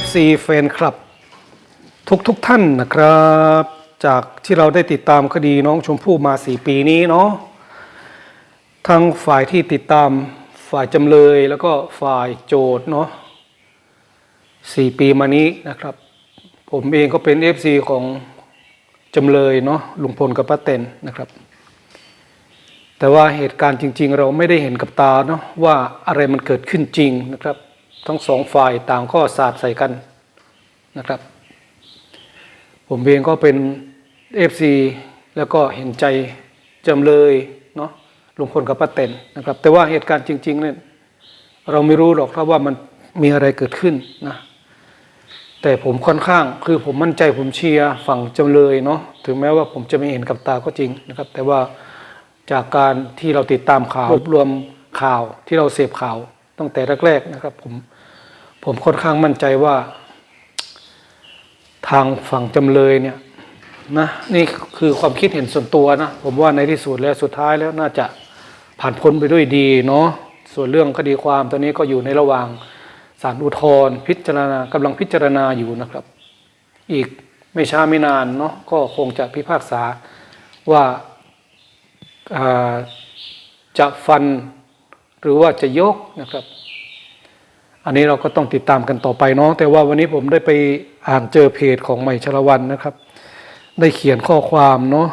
FC แฟนคลับ ทุกทุกๆท่านนะครับ จากที่เราได้ติดตามคดีน้องชมพู่มาสี่ปีนี้เนาะทั้งฝ่ายที่ติดตามฝ่ายจำเลยแล้วก็ฝ่ายโจทย์เนาะสี่ปีมานี้นะครับ ผมเองก็เป็น FC ของจำเลยเนาะลุงพลกับป้าเต็นนะครับ แต่ว่าเหตุการณ์จริง ๆ เราไม่ได้เห็นกับตาเนาะว่าอะไรมันเกิดขึ้นจริงนะครับ ทั้งสองฝ่ายต่างก็สาดใส่กันนะครับ ผมเองก็เป็นเอฟซีแล้วก็เห็นใจจำเลยเนาะลุงพลกับป้าเต็นนะครับ แต่ว่าเหตุการณ์จริง ๆ เนี่ยเราไม่รู้หรอกครับว่ามันมีอะไรเกิดขึ้นนะแต่ผมค่อนข้างคือผมมั่นใจผมเชียร์ฝั่งจำเลยเนาะถึงแม้ว่าผมจะไม่เห็นกับตาก็จริงนะครับ แต่ว่าจากการที่เราติดตามข่าวรวบรวมข่าวที่เราเสพข่าว ตั้งแต่แรกๆนะครับผมผมค่อนข้างมั่นใจว่า ทางฝั่งจำเลยเนี่ยนะนี่คือความคิดเห็นส่วนตัวนะ ผมว่าในที่สุดแล้วสุดท้ายแล้วน่าจะผ่านพ้นไปด้วยดีเนาะส่วนเรื่องคดีความตอนนี้ก็อยู่ในระหว่างศาลอุทธรณ์พิจารณากำลังพิจารณาอยู่นะครับ อีกไม่ช้าไม่นานเนาะก็คงจะพิพากษาว่าอ่าจะฟัน หรือว่าจะยกนะครับ อันนี้เราก็ต้องติดตามกันต่อไปเนาะแต่ว่าวันนี้ผมได้ไปอ่านเจอเพจของใหม่ชลวันนะครับ ได้เขียนข้อความเนาะ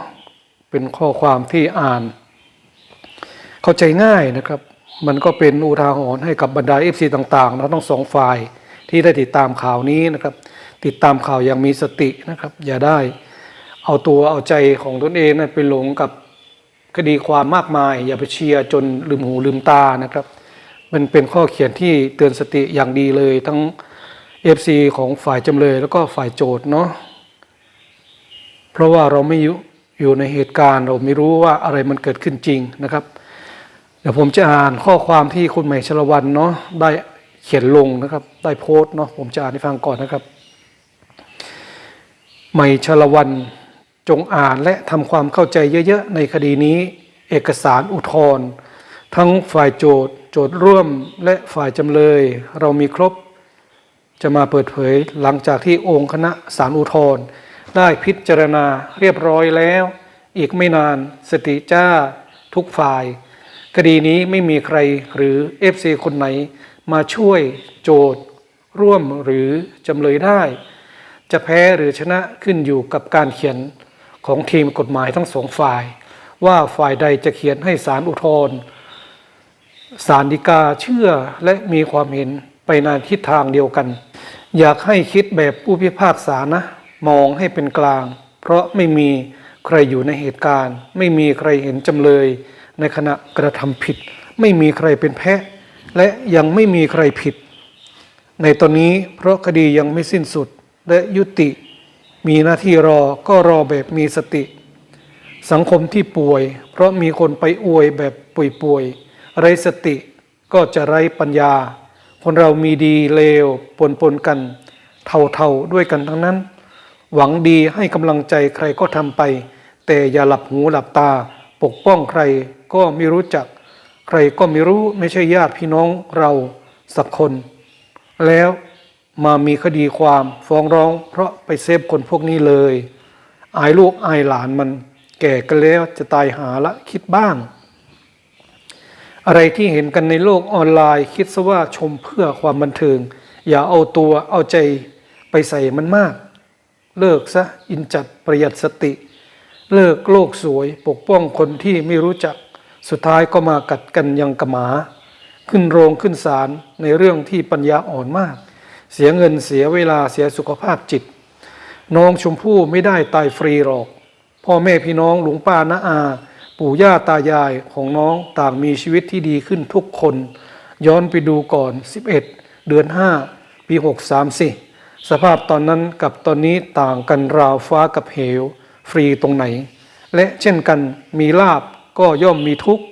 เป็นข้อความที่อ่าน เข้าใจง่ายนะครับ มันก็เป็นอุทาหรณ์ให้กับบรรดาเอฟซีต่างๆนะทั้งสองฝ่ายที่ได้ติดตามข่าวนี้นะครับ ติดตามข่าวอย่างมีสตินะครับ อย่าได้เอาตัวเอาใจของตนเองนะไปหลงกับ คดีความมากมาย อย่าไปเชียร์จนลืมหูลืมตานะครับ มันเป็นข้อเขียนที่เตือนสติอย่างดีเลยทั้ง FC ของฝ่ายจำเลยแล้วก็ฝ่ายโจทย์เนาะเพราะว่าเราไม่อยู่อยู่ในเหตุการณ์ เราไม่รู้ว่าอะไรมันเกิดขึ้นจริงนะครับ เดี๋ยวผมจะอ่านข้อความที่คุณใหม่ชลวันเนาะได้เขียนลงนะครับ ได้โพสต์เนาะผมจะอ่านให้ฟังก่อนนะครับ ใหม่ชลวัน จงอ่านและทำความเข้าใจเยอะๆ ในคดีนี้ เอกสารอุทธรณ์ทั้งฝ่ายโจทย์โจทย์ร่วมและฝ่ายจำเลย เรามีครบ จะมาเปิดเผยหลังจากที่องค์คณะสารอุทธรณ์ได้พิจารณาเรียบร้อยแล้ว อีกไม่นานสติจ้าทุกฝ่าย คดีนี้ไม่มีใครหรือเอฟซีคนไหน มาช่วยโจทย์ร่วมหรือจำเลยได้ จะแพ้หรือชนะขึ้นอยู่กับการเขียน ของทีมกฎหมายทั้งสองฝ่าย ว่าฝ่ายใดจะเขียนให้ศาลอุทธรณ์สารดีกาเชื่อและมีความเห็นไปในทิศทางเดียวกัน อยากให้คิดแบบผู้พิพากษานะ มองให้เป็นกลาง เพราะไม่มีใครอยู่ในเหตุการณ์ ไม่มีใครเห็นจำเลย ในขณะกระทำผิด ไม่มีใครเป็นแพะ และยังไม่มีใครผิด ในตอนนี้เพราะคดียังไม่สิ้นสุดและยุติ มีหน้าที่รอก็รอแบบมีสติ สังคมที่ป่วย เพราะมีคนไปอวยแบบป่วยๆไร้สติก็จะไร้ปัญญา คนเรามีดีเลวปนปนๆกัน เท่าๆด้วยกันทั้งนั้น หวังดีให้กำลังใจใครก็ทำไป แต่อย่าหลับหูหลับตา ปกป้องใครก็ไม่รู้จัก ใครก็ไม่รู้ไม่ใช่ญาติพี่น้องเราสักคน แล้ว มามีคดีความฟ้องร้อง เพราะไปเซฟคนพวกนี้เลย อายลูกอายหลานมัน แก่กันแล้วจะตายหาละคิดบ้าง อะไรที่เห็นกันในโลกออนไลน์ คิดซะว่าชมเพื่อความบันเทิง อย่าเอาตัวเอาใจไปใส่มันมาก เลิกซะอินจัดประหยัดสติ เลิกโลกสวยปกป้องคนที่ไม่รู้จัก สุดท้ายก็มากัดกันยังกระหมา ขึ้นโรงขึ้นศาลในเรื่องที่ปัญญาอ่อนมาก เสียเงินเสียเวลาเสียสุขภาพจิต น้องชมพู่ไม่ได้ตายฟรีหรอก พ่อแม่พี่น้องหลวงป้าน้าอา ปู่ย่าตายายของน้องต่างมีชีวิตที่ดีขึ้นทุกคน ย้อนไปดูก่อน 11 เดือน 5 ปี 63 สิ สภาพตอนนั้นกับตอนนี้ต่างกันราวฟ้ากับเหว ฟรีตรงไหน และเช่นกันมีลาบก็ย่อมมีทุกข์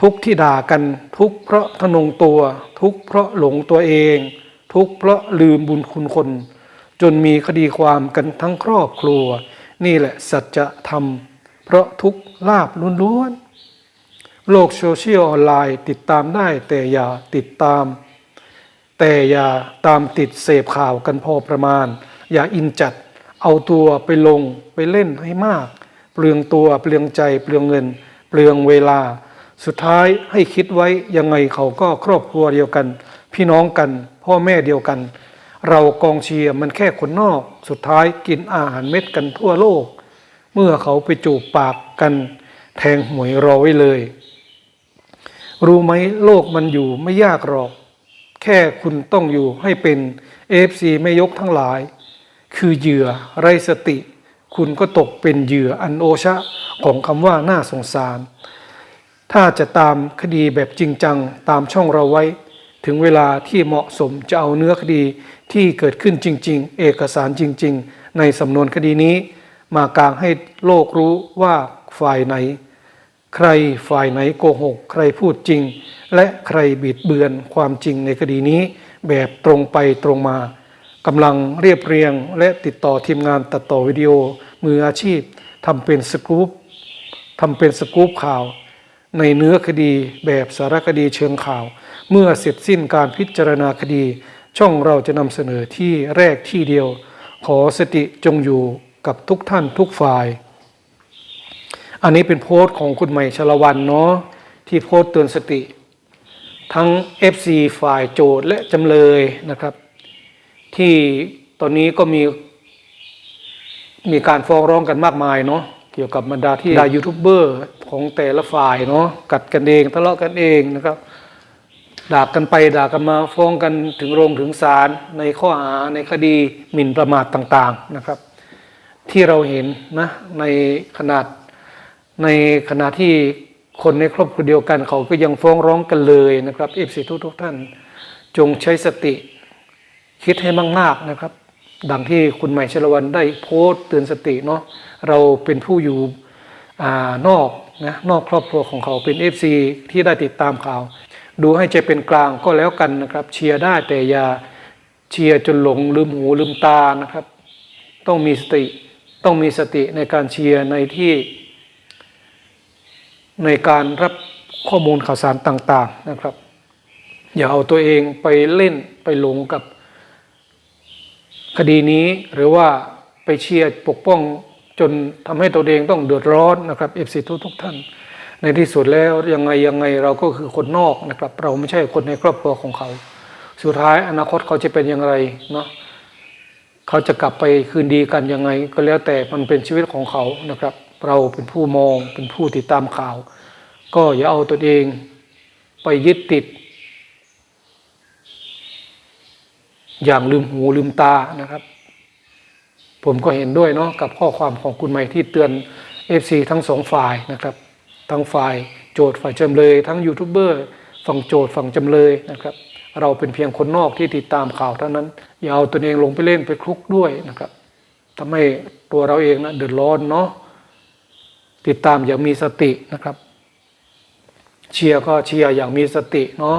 ทุกที่ด่ากันทุกเพราะทะนงตัว ทุกเพราะหลงตัวเอง ทุกข์เพราะลืมบุญคุณคน จนมีคดีความกันทั้งครอบครัว นี่แหละสัจธรรม เพราะทุกลาบล้วนๆโลกโซเชียลออนไลน์ติดตามได้แต่อย่าติดตาม แต่อย่าตามติดเสพข่าวกันพอประมาณ อย่าอินจัดเอาตัวไปลงไปเล่นให้มาก เปลืองตัวเปลืองใจเปลืองเงิน เปลืองเวลา สุดท้ายให้คิดไว้ยังไงเขาก็ครอบครัวเดียวกัน พี่น้องกัน พ่อแม่เดียวกัน เรากองเชียร์มันแค่คนนอกสุดท้ายกินอาหารเม็ดกันทั่วโลก เมื่อเขาไปจูบปากกัน แทงหวยรอไว้เลย รู้ไหมโลกมันอยู่ไม่ยากหรอก แค่คุณต้องอยู่ให้เป็นเอฟซีไม่ยกทั้งหลาย คือเหยื่อไรสติ คุณก็ตกเป็นเหยื่ออันโอชะของคำว่าน่าสงสารถ้าจะตามคดีแบบจริงจังตามช่องเราไว้ ถึงเวลาที่เหมาะสมจะเอาเนื้อคดีที่เกิดขึ้นจริง ๆ เอกสารจริง ๆ ในสำนวนคดีนี้ มากางให้โลกรู้ว่าฝ่ายไหน ใครฝ่ายไหนโกหก ใครพูดจริง และใครบิดเบือนความจริงในคดีนี้ แบบตรงไปตรงมากำลังเรียบเรียง และติดต่อทีมงานตัดต่อวิดีโอมืออาชีพทำเป็นสกู๊ปทำเป็นสกู๊ปข่าว ในเนื้อคดีแบบสารคดีเชิงข่าว เมื่อเสร็จสิ้นการพิจารณาคดี ช่องเราจะนำเสนอที่แรกที่เดียว ขอสติจงอยู่กับทุกท่านทุกฝ่าย อันนี้เป็นโพสต์ของคุณใหม่ชลวันเนาะที่โพสต์เตือนสติ ทั้ง FC ฝ่ายโจทย์และจำเลยนะครับ ที่ตอนนี้ก็มี มีการฟ้องร้องกันมากมายเนาะเกี่ยวกับบรรดาที่ดายูทูบเบอร์ของแต่ละฝ่ายเนาะกัดกันเองทะเลาะกันเองนะครับ ด่ากันไปด่ากันมาฟ้องกันถึงโรงถึงศาลในข้อหาในคดีหมิ่นประมาทต่างๆนะครับ ที่เราเห็นนะในขนาดในขณะที่คนในครอบครัวเดียวกันเขาก็ยังฟ้องร้องกันเลยนะครับเอฟซีทุกทุกท่าน จงใช้สติ คิดให้มากๆนะครับ ดังที่คุณใหม่ชลวันได้โพสต์เตือนสติเนาะเราเป็นผู้อยู่อานอกนะนอกครอบครัวของเขาเป็น FC ที่ได้ติดตามข่าว ดูให้ใจเป็นกลางก็แล้วกันนะครับ เชียร์ได้แต่อย่าเชียร์จนหลงลืมหูลืมตานะครับ ต้องมีสติต้องมีสติในการเชียร์ในที่ ในการรับข้อมูลข่าวสารต่างๆนะครับ อย่าเอาตัวเองไปเล่นไปหลงกับ คดีนี้หรือว่าไปเชียร์ปกป้องจนทำให้ตัวเองต้องเดือดร้อนนะครับเอฟซีทุกทุกท่าน ในที่สุดแล้วยังไงยังไงเราก็คือคนนอกนะครับ เราไม่ใช่คนในครอบครัวของเขา สุดท้ายอนาคตเขาจะเป็นอย่างไรเนาะเขาจะกลับไปคืนดีกันยังไง ก็แล้วแต่มันเป็นชีวิตของเขานะครับ เราเป็นผู้มองเป็นผู้ติดตามข่าว ก็อย่าเอาตัวเองไปยึดติด อย่างลืมหูลืมตานะครับ ผมก็เห็นด้วยเนาะกับข้อความของคุณใหม่ที่เตือน FC ทั้งสองฝ่ายนะครับ ทั้งฝ่ายโจทย์ฝ่ายจำเลย ทั้งยูทูบเบอร์ฝั่งโจทย์ฝั่งจำเลยนะครับ เราเป็นเพียงคนนอกที่ติดตามข่าวเท่านั้น อย่าเอาตัวเองลงไปเล่นไปคลุกด้วยนะครับทำให้ตัวเราเองนะเดือดร้อนเนาะติดตามอย่างมีสตินะครับ เชียร์ก็เชียร์อย่างมีสติเนาะ